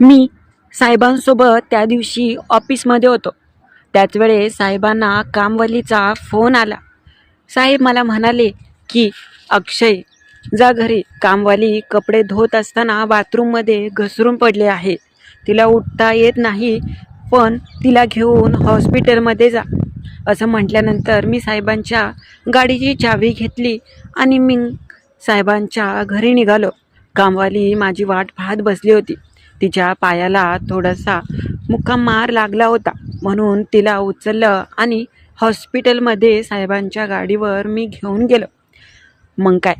मी साहेबांसोबत त्या दिवशी ऑफिसमध्ये होतो. त्याच वेळेस साहेबांना कामवालीचा फोन आला. साहेब मला म्हणाले की अक्षय जा घरी. कामवाली कपडे धुत असताना बाथरूममध्ये घसरून पडले आहे. तिला उठता येत नाही पण तिला घेऊन हॉस्पिटलमध्ये जा. असं म्हटल्यानंतर मी साहेबांच्या गाडीची चावी घेतली आणि मी साहेबांच्या घरी निघालो. कामवाली माझी वाट पाहत बसली होती. तिच्या पायाला थोडासा मुक्का मार लागला होता. म्हणून तिला उचललं आणि हॉस्पिटलमध्ये साहेबांच्या गाडीवर मी घेऊन गेलो. मग काय?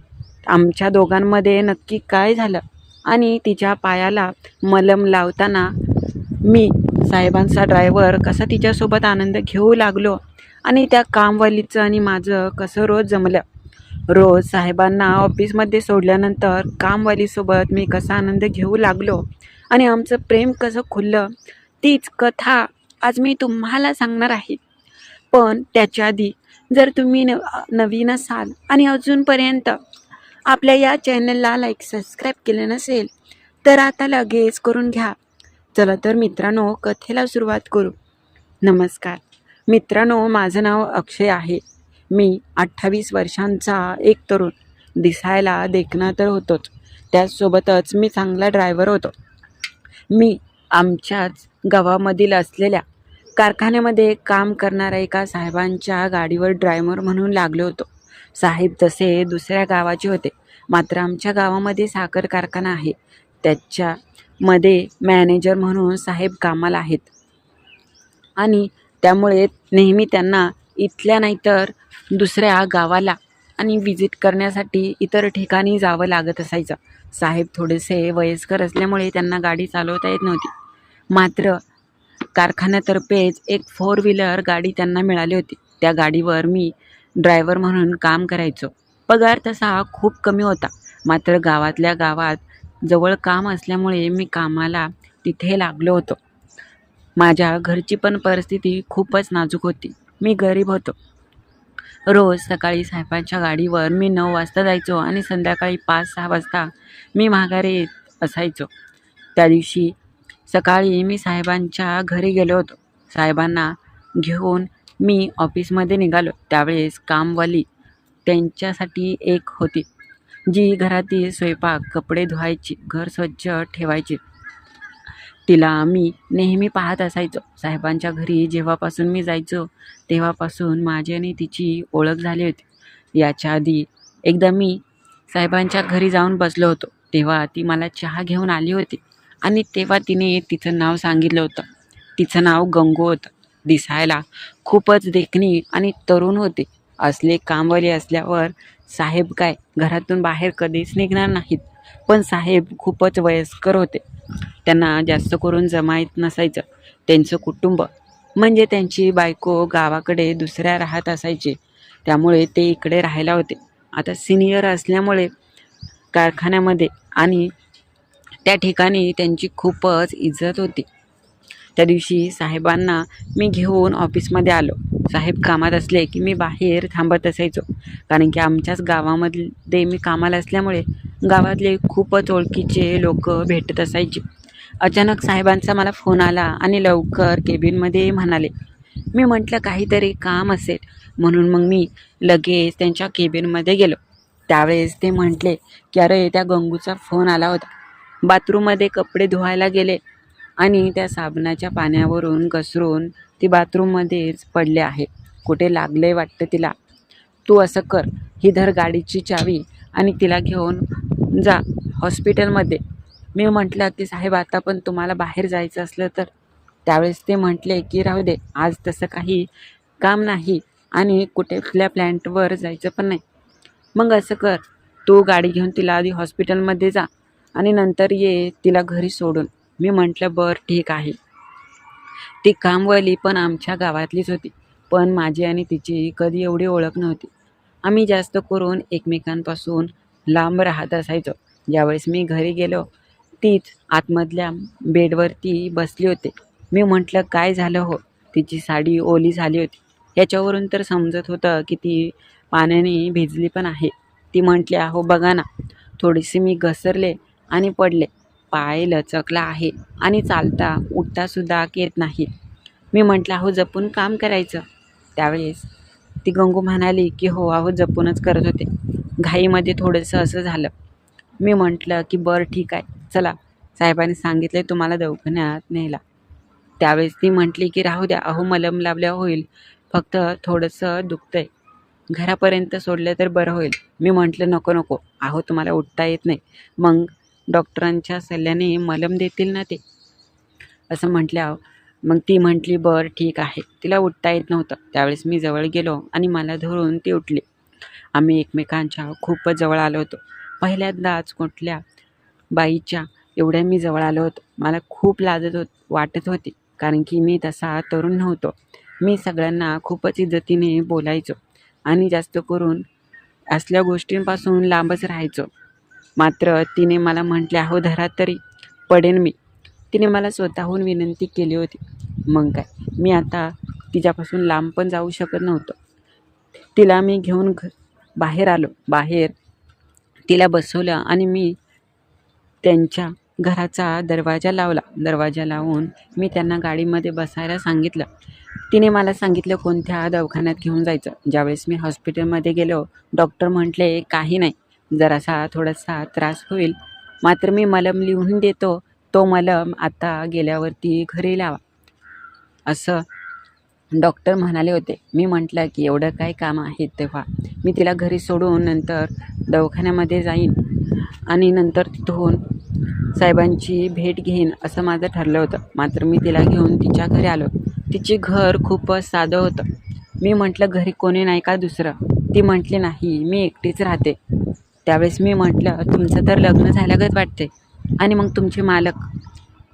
आमच्या दोघांमध्ये नक्की काय झालं? आणि तिच्या पायाला मलम लावताना मी साहेबांचा ड्रायव्हर कसा तिच्यासोबत आनंद घेऊ लागलो आणि त्या कामवालीचं आणि माझं कसं रोज जमलं? रोज साहेबांना ऑफिसमध्ये सोडल्यानंतर कामवालीसोबत मी कसा आनंद घेऊ लागलो? आणि आमचं प्रेम कसं खुललं तीच कथा आज मी तुम्हाला सांगणार आहे. पण त्याच्या आधी जर तुम्ही न नवीन असाल आणि अजूनपर्यंत आपल्या या चॅनलला लाईक सबस्क्राईब केलं नसेल तर आता लगेच करून घ्या. चला तर मित्रांनो कथेला सुरुवात करू. नमस्कार. मित्रांनो माझं नाव अक्षय आहे. मी अठ्ठावीस वर्षांचा एक तरुण. दिसायला देखणा तर होतोच. त्याचसोबतच मी चांगला ड्रायव्हर होतो. मी आमच्याच गावामधील असलेल्या कारखान्यामध्ये काम करणाऱ्या एका साहेबांच्या गाडीवर ड्रायव्हर म्हणून लागलो होतो. साहेब तसे दुसऱ्या गावाचे होते. मात्र आमच्या गावामध्ये साखर कारखाना आहे. त्याच्यामध्ये मॅनेजर म्हणून साहेब कामाला आहेत. आणि त्यामुळे नेहमी त्यांना इथल्या नाही तर दुसऱ्या गावाला आणि विजिट करण्यासाठी इतर ठिकाणी जावं लागत असायचं. साहेब थोडेसे वयस्कर असल्यामुळे त्यांना गाडी चालवता येत नव्हती. मात्र कारखान्यातर्फेच एक फोर व्हीलर गाडी त्यांना मिळाली होती. त्या गाडीवर मी ड्रायव्हर म्हणून काम करायचो. पगार तसा खूप कमी होता. मात्र गावातल्या गावात जवळ काम असल्यामुळे मी कामाला तिथे लागलो होतो. माझ्या घरची पण परिस्थिती खूपच नाजूक होती. मी गरीब होतो. रोज सकाळी साहेबांच्या गाडीवर मी नऊ वाजता जायचो आणि संध्याकाळी पाच सहा वाजता मी माघारी येत असायचो. त्या दिवशी सकाळी मी साहेबांच्या घरी गेलो होतो. साहेबांना घेऊन मी ऑफिसमध्ये निघालो. त्यावेळेस कामवाली त्यांच्यासाठी एक होती जी घरातील स्वयंपाक कपडे धुवायची घर स्वच्छ ठेवायची. तिला आम्ही नेहमी पाहत असायचो. साहेबांच्या घरी जेव्हापासून मी जायचो तेव्हापासून माझी आणि तिची ओळख झाली होती. याच्या आधी एकदा मी साहेबांच्या घरी जाऊन बसलो होतो. तेव्हा ती मला चहा घेऊन आली होती आणि तेव्हा तिने तिचं नाव सांगितलं होतं. तिचं नाव गंगू होतं. दिसायला खूपच देखणी आणि तरुण होते. असले कामवाली असल्यावर साहेब काय घरातून बाहेर कधीच निघणार नाहीत. पण साहेब खूपच वयस्कर होते. त्यांना जास्त करून जमायत नसायचं. त्यांचं कुटुंब म्हणजे त्यांची बायको गावाकडे दुसऱ्या राहत असायची. त्यामुळे ते इकडे राहायला होते. आता सिनियर असल्यामुळे कारखान्यामध्ये आणि त्या ठिकाणी त्यांची खूपच इज्जत होती. त्या दिवशी साहेबांना मी घेऊन ऑफिसमध्ये आलो. साहेब कामात असले की मी बाहेर थांबत असायचो. कारण की आमच्याच गावामध्ये मी कामाला असल्यामुळे गावातले खूपच ओळखीचे लोक भेटत असायचे. अचानक साहेबांचा मला फोन आला आणि लवकर केबिनमध्ये म्हणाले मी म्हटलं काहीतरी काम असेल. म्हणून मग मी लगेच त्यांच्या केबिनमध्ये गेलो. त्यावेळेस ते म्हटले की अरे त्या गंगूचा फोन आला होता. बाथरूममध्ये कपडे धुवायला गेले. आणि त्या साबणाच्या पाण्यावरून घसरून ती बाथरूममध्येच पडले आहे. कुठे लागले वाटतं तिला? तू असं कर. ही धर गाडीची चावी आणि तिला घेऊन जा हॉस्पिटलमध्ये. मी म्हटलं की साहेब आता पण तुम्हाला बाहेर जायचं असलं तर? त्यावेळेस ते म्हटले की राहू दे. आज तसं काही काम नाही आणि कुठे कुठल्या प्लॅन्टवर जायचं पण नाही. मग असं कर. तू गाडी घेऊन तिला आधी हॉस्पिटलमध्ये जा आणि नंतर ये तिला घरी सोडून. मी म्हटलं बरं ठीक आहे. ती कामवाली पण आमच्या गावातलीच होती पण माझी आणि तिची कधी एवढी ओळख नव्हती. आम्ही जास्त करून एकमेकांपासून लांब राहत असायचो. ज्यावेळेस मी घरी गेलो तीच आतमधल्या बेडवरती बसली होते. मी म्हटलं काय झालं हो? तिची साडी ओली झाली होती. याच्यावरून तर समजत होतं की ती पाण्याने भिजली पण आहे. ती म्हटली अहो बघा ना थोडीशी मी घसरले आणि पडले. पाय लचकला आहे आणि चालता उठतासुद्धा येत नाही. मी म्हटलं अहो जपून काम करायचं. त्यावेळेस ती गंगू म्हणाली की हो अहो जपूनच करत होते. घाईमध्ये थोडंसं असं झालं. मी म्हटलं की बरं ठीक आहे. चला साहेबांनी सांगितले तुम्हाला दवाखान्यात नेला त्यावेळेस ती म्हटली की राहू द्या. अहो मलम लावल्या होईल. फक्त थोडंसं दुखतंय. घरापर्यंत सोडलं तर बरं होईल. मी म्हटलं नको नको. अहो तुम्हाला उठता येत नाही. मग डॉक्टरांच्या सल्ल्याने मलम देतील ना ते? असं म्हटल्या मग ती म्हटली बरं ठीक आहे. तिला उठता येत नव्हतं. त्यावेळेस मी जवळ गेलो आणि मला धरून ती उठली. आम्ही एकमेकांच्या खूपच जवळ आलो होतो. पहिल्यांदाच कुठल्या बाईच्या एवढ्या मी जवळ आलो होतो. मला खूप लाजत होत वाटत होती कारण की मी तसा तरुण नव्हतो. मी सगळ्यांना खूपच इज्जतीने बोलायचो आणि जास्त करून असल्या गोष्टींपासून लांबच राहायचो. मात्र तिने मला म्हटले अहो धरात तरी पडेन मी. तिने मला स्वतःहून विनंती केली होती. मग काय? मी आता तिच्यापासून लांब पण जाऊ शकत नव्हतो. तिला मी घेऊन घ बाहेर आलो. बाहेर तिला बसवलं आणि मी त्यांच्या घराचा दरवाजा लावला. दरवाजा लावून मी त्यांना गाडीमध्ये बसायला सांगितलं. तिने मला सांगितलं कोणत्या दवाखान्यात घेऊन जायचं? ज्यावेळेस मी हॉस्पिटलमध्ये गेलो डॉक्टर म्हटले काही नाही. जरासा थोडासा त्रास होईल. मात्र मी मलम लिहून देतो तो मलम आता गेल्यावरती घरी लावा. असं डॉक्टर म्हणाले होते. मी म्हटलं की एवढं काय काम आहे तेव्हा. मी तिला घरी सोडून नंतर दवाखान्यामध्ये जाईन आणि नंतर तिथून साहेबांची भेट घेईन असं माझं ठरलं होतं. मात्र मी तिला घेऊन तिच्या घरी आलो. तिचे घर खूपच साधं होतं. मी म्हटलं घरी कोणी नाही का दुसरं? ती म्हटली नाही मी एकटीच राहते. त्यावेळेस मी म्हटलं तुमचं तर लग्न झाल्यागत वाटते आणि मग तुमचे मालक?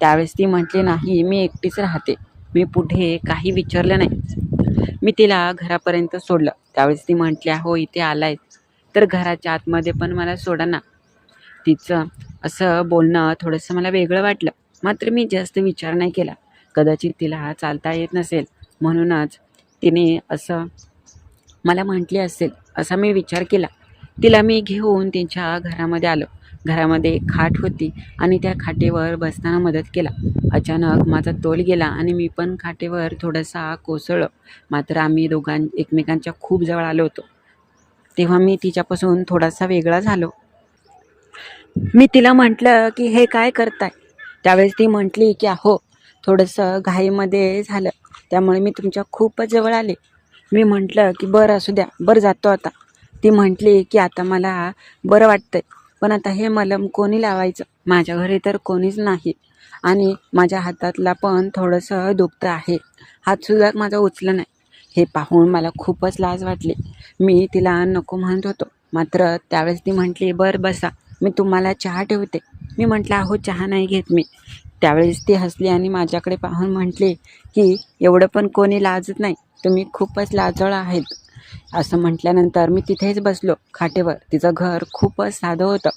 त्यावेळेस ती म्हटली नाही मी एकटीच राहते. मी पुढे काही विचारलं नाही. मी तिला घरापर्यंत सोडलं. त्यावेळेस ती म्हटल्या हो इथे आलाय. तर घराच्या आतमध्ये पण मला सोडा ना. तिचं असं बोलणं थोडंसं मला वेगळं वाटलं. मात्र मी जास्त विचार नाही केला. कदाचित तिला चालता येत नसेल. म्हणूनच तिने असं मला म्हटले असेल असा मी विचार केला. तिला मी घेऊन त्यांच्या घरामध्ये आलो. घरामध्ये एक खाट होती आणि त्या खाटेवर बसताना मदत केला. अचानक माझा तोल गेला आणि मी पण खाटेवर थोडासा कोसळलो. मात्र आम्ही दोघां एकमेकांच्या खूप जवळ आलो होतो. तेव्हा मी तिच्यापासून थोडासा वेगळा झालो. मी तिला म्हटलं की हे काय करताय? त्यावेळेस ती म्हटली की अहो थोडंसं घाईमध्ये झालं. त्यामुळे मी तुमच्या खूपच जवळ आले. मी म्हटलं की बरं असू द्या. बरं जातो आता. ती म्हटली की आता मला बरं वाटतंय. पण आता हे मलम कोणी लावायचं? माझ्या घरी तर कोणीच नाही. आणि माझ्या हातातला पण थोडंसं दुखतं आहे. हातसुद्धा माझा उचला नाही. हे पाहून मला खूपच लाज वाटली. मी तिला नको म्हणत होतो. मात्र त्यावेळेस ती म्हटली बरं बसा. मी तुम्हाला चहा ठेवते. मी म्हटलं अहो चहा नाही घेत मी. त्यावेळेस ती हसली आणि माझ्याकडे पाहून म्हटली की एवढं पण कोणी लाजत नाही. तुम्ही खूपच लाजळ आहेत. असं म्हटल्यानंतर मी तिथेच बसलो खाटेवर. तिचं घर खूपच साधं होतं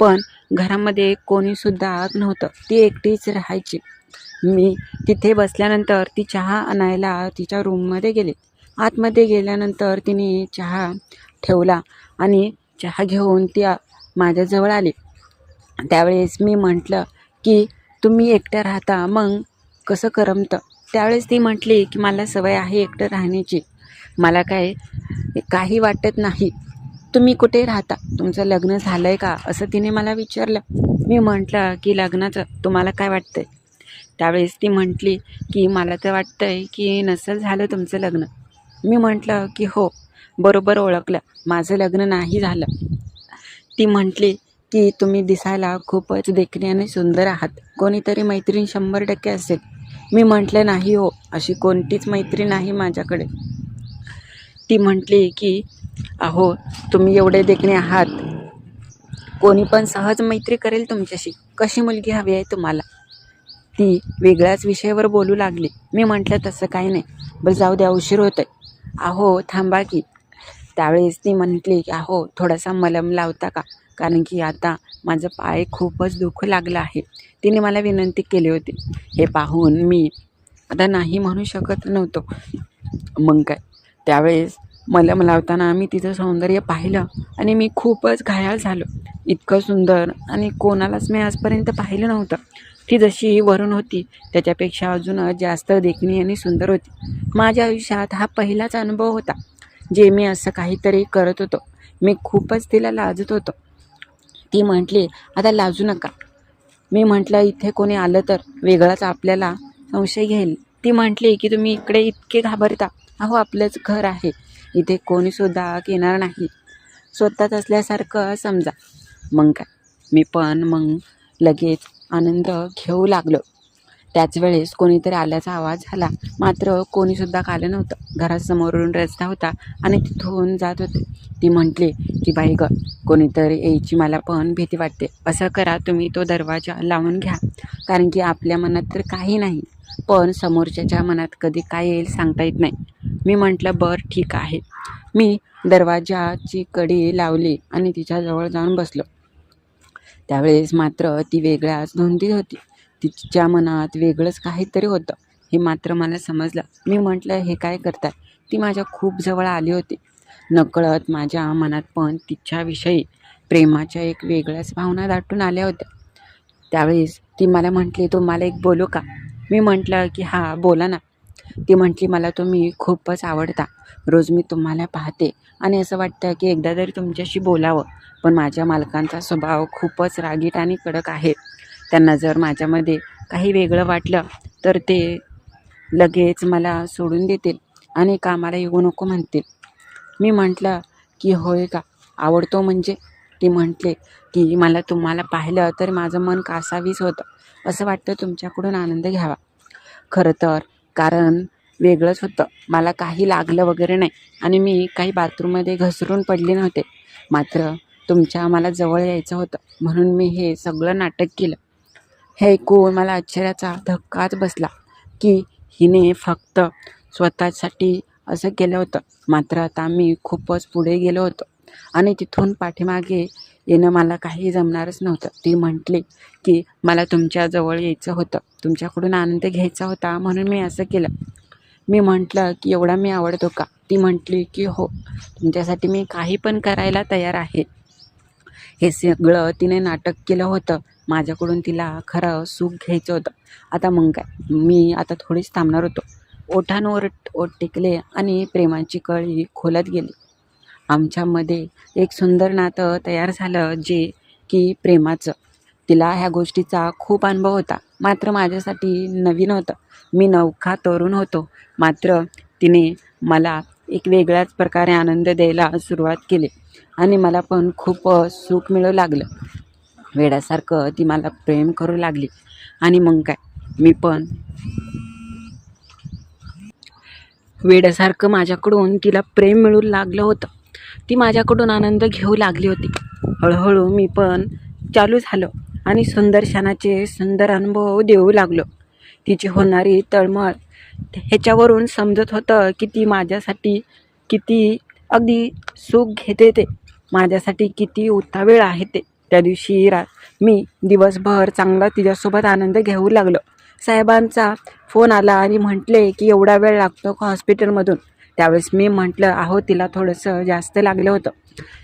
पण घरामध्ये कोणीसुद्धा नव्हतं. ती एकटीच राहायची. मी तिथे बसल्यानंतर ती चहा आणायला तिच्या रूममध्ये गेले. आतमध्ये गेल्यानंतर तिने चहा ठेवला आणि चहा घेऊन ती माझ्याजवळ आली. त्यावेळेस मी म्हटलं की तुम्ही एकटं राहता मग कसं करमतं? त्यावेळेस ती म्हटली की मला सवय आहे एकटं राहण्याची. मला काय काही वाटत नाही. तुम्ही कुठे राहता? तुमचं लग्न झालं आहे का? असं तिने मला विचारलं. मी म्हटलं की लग्नाचं तुम्हाला काय वाटतं आहे त्यावेळेस ती म्हटली की मला तर वाटतं आहे की नसेल झालं तुमचं लग्न. मी म्हटलं की हो बरोबर ओळखलं. माझं लग्न नाही झालं. ती म्हटली की तुम्ही दिसायला खूपच देखणी आणि सुंदर आहात. कोणीतरी मैत्रीण शंभर टक्के असेल. मी म्हटलं नाही हो अशी कोणतीच मैत्रीण नाही माझ्याकडे. ती म्हटली की अहो तुम्ही एवढे देखणे आहात. कोणी पण सहज मैत्री करेल तुमच्याशी. कशी मुलगी हवी आहे तुम्हाला? ती वेगळ्याच विषयावर बोलू लागली. मी म्हटलं तसं काही नाही. बरं जाऊ द्या उशीर होत आहे अहो थांबा की. त्यावेळेस ती म्हटली की अहो थोडासा मलम लावता का? कारण की आता माझं पाय खूपच दुखू लागलं आहे. तिने मला विनंती केली होती. हे पाहून मी आता नाही म्हणू शकत नव्हतो. मग काय? त्यावेळेस मलम लावताना मी तिचं सौंदर्य पाहिलं आणि मी खूपच घायाळ झालो. इतकं सुंदर आणि कोणालाच मी आजपर्यंत पाहिलं नव्हतं. ती जशी वरून होती त्याच्यापेक्षा अजूनच जास्त देखणी आणि सुंदर होती. माझ्या आयुष्यात हा पहिलाच अनुभव होता जे मी असं काहीतरी करत होतो. मी खूपच तिला लाजत होतो. ती म्हटली आता लाजू नका. मी म्हटलं इथे कोणी आलं तर वेगळाच आपल्याला संशय घेईल ती म्हटली की तुम्ही इकडे इतके घाबरता अहो आपलंच घर आहे. इथे कोणीसुद्धा येणार नाही. स्वतःच असल्यासारखं समजा. मग काय? मी पण मग लगेच आनंद घेऊ लागलो. त्याच वेळेस कोणीतरी आल्याचा आवाज झाला. मात्र कोणीसुद्धा आलं नव्हतं. घरासमोरून रस्ता होता आणि तिथून जात होते. ती म्हटली की बाई ग कोणीतरी यायची मला पण भीती वाटते. असं करा तुम्ही तो दरवाजा लावून घ्या. कारण की आपल्या मनात तर काही नाही. पण समोरच्याच्या मनात कधी काय येईल सांगता येत नाही. मी म्हटलं बरं ठीक आहे. मी दरवाजाची कडी लावली आणि तिच्याजवळ जाऊन बसलो. त्यावेळेस मात्र ती वेगळ्याच धुंदीत होती. तिच्या मनात वेगळंच काहीतरी होतं. हे मात्र मला समजलं. मी म्हटलं हे काय करतात ती माझ्या खूप जवळ आली होती. नकळत माझ्या मनात पण तिच्याविषयी प्रेमाच्या एक वेगळ्याच भावना दाटून आल्या होत्या. त्यावेळेस ती मला म्हटली तुम्हाला एक बोलू का? मी म्हटलं की हां बोला ना. ती म्हटली मला तुम्ही खूपच आवडता. रोज मी तुम्हाला पाहते. आणि असं वाटतं की एकदा तरी तुमच्याशी बोलावं. पण माझ्या मालकांचा स्वभाव खूपच रागीट आणि कडक आहे. त्यांना जर माझ्यामध्ये काही वेगळं वाटलं तर ते लगेच मला सोडून देतील आणि कामाला येऊ नको म्हणतील. मी म्हटलं की होय का? आवडतो म्हणजे? ती म्हटले की मला तुम्हाला पाहिलं तर माझं मन कासावीस होतं. असं वाटतं तुमच्याकडून आनंद घ्यावा. खरं तर कारण वेगळंच होतं. मला काही लागलं वगैरे नाही आणि मी काही बाथरूममध्ये घसरून पडले नव्हते. मात्र तुमच्या मला जवळ यायचं होतं. म्हणून मी हे सगळं नाटक केलं. हे ऐकून मला आश्चर्याचा धक्काच बसला की हिने फक्त स्वतःसाठी असं केलं होतं. मात्र आता मी खूपच पुढे गेलो होतो. आणि तिथून पाठीमागे येणं मला काही जमणारच नव्हतं. ती म्हटली की मला तुमच्याजवळ यायचं होतं. तुमच्याकडून आनंद घ्यायचा होता म्हणून मी असं केलं. मी म्हटलं की एवढा मी आवडतो का? ती म्हटली की हो तुमच्यासाठी मी काही पण करायला तयार आहे. हे सगळं तिने नाटक केलं होतं. माझ्याकडून तिला खरं सुख घ्यायचं होतं. आता मग काय? मी आता थोडीच थांबणार होतो. ओठांवर ओठ टेकले आणि प्रेमाची कळी खोलत गेली. आमच्यामध्ये एक सुंदर नातं तयार झालं जे की प्रेमाचं. तिला ह्या गोष्टीचा खूप अनुभव होता. मात्र माझ्यासाठी नवीन होतं. मी नवखा तरुण होतो. मात्र तिने मला एक वेगळ्याच प्रकारे आनंद द्यायला सुरुवात केली आणि मला पण खूप सुख मिळू लागलं. वेड्यासारखं ती मला प्रेम करू लागली. आणि मग काय? मी पण वेड्यासारखं माझ्याकडून तिला प्रेम मिळू लागलं होतं. ती माझ्याकडून आनंद घेऊ लागली होती. हळूहळू मी पण चालू झालो आणि सुंदर क्षणाचे सुंदर अनुभव देऊ लागलो. तिची होणारी तळमळ ह्याच्यावरून समजत होतं की ती माझ्यासाठी किती अगदी सुख घेते ते. माझ्यासाठी किती उतावेळ आहे ते. त्या दिवशी रा मी दिवसभर चांगला तिच्यासोबत आनंद घेऊ लागलो. साहेबांचा फोन आला आणि म्हटले की एवढा वेळ लागतो का हॉस्पिटलमधून? त्यावेळेस मी म्हटलं अहो तिला थोडंसं जास्त लागलं होतं.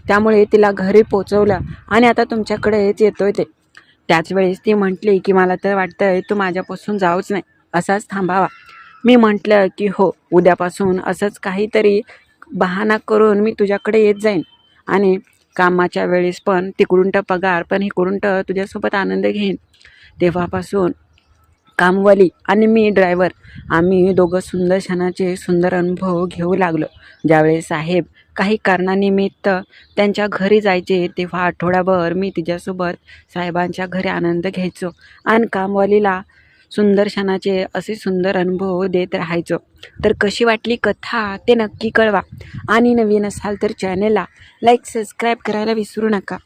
त्यामुळे तिला घरी पोचवलं आणि आता तुमच्याकडेच येतो आहे ते. त्याच वेळेस ती म्हटली की मला तर वाटतं आहे तू माझ्यापासून जाऊच नाही. असाच थांबावा. मी म्हटलं की हो उद्यापासून असंच काहीतरी बहाना करून मी तुझ्याकडे येत जाईन. आणि कामाच्या वेळेस पण तिकडून तर पगार पण इकडून तर तुझ्यासोबत आनंद घेईन. तेव्हापासून कामवाली आणि मी ड्रायव्हर. आम्ही दोघं सुंदर क्षणाचे सुंदर अनुभव घेऊ लागलो. ज्यावेळेस साहेब काही कारणानिमित्त त्यांच्या घरी जायचे तेव्हा आठवडाभर मी तिच्यासोबत साहेबांच्या घरी आनंद घ्यायचो आणि कामवालीला सुंदर क्षणाचे असे सुंदर अनुभव देत राहायचो. तर कशी वाटली कथा ते नक्की कळवा. आणि नवीन असाल तर चॅनेलला लाईक सबस्क्राईब करायला विसरू नका.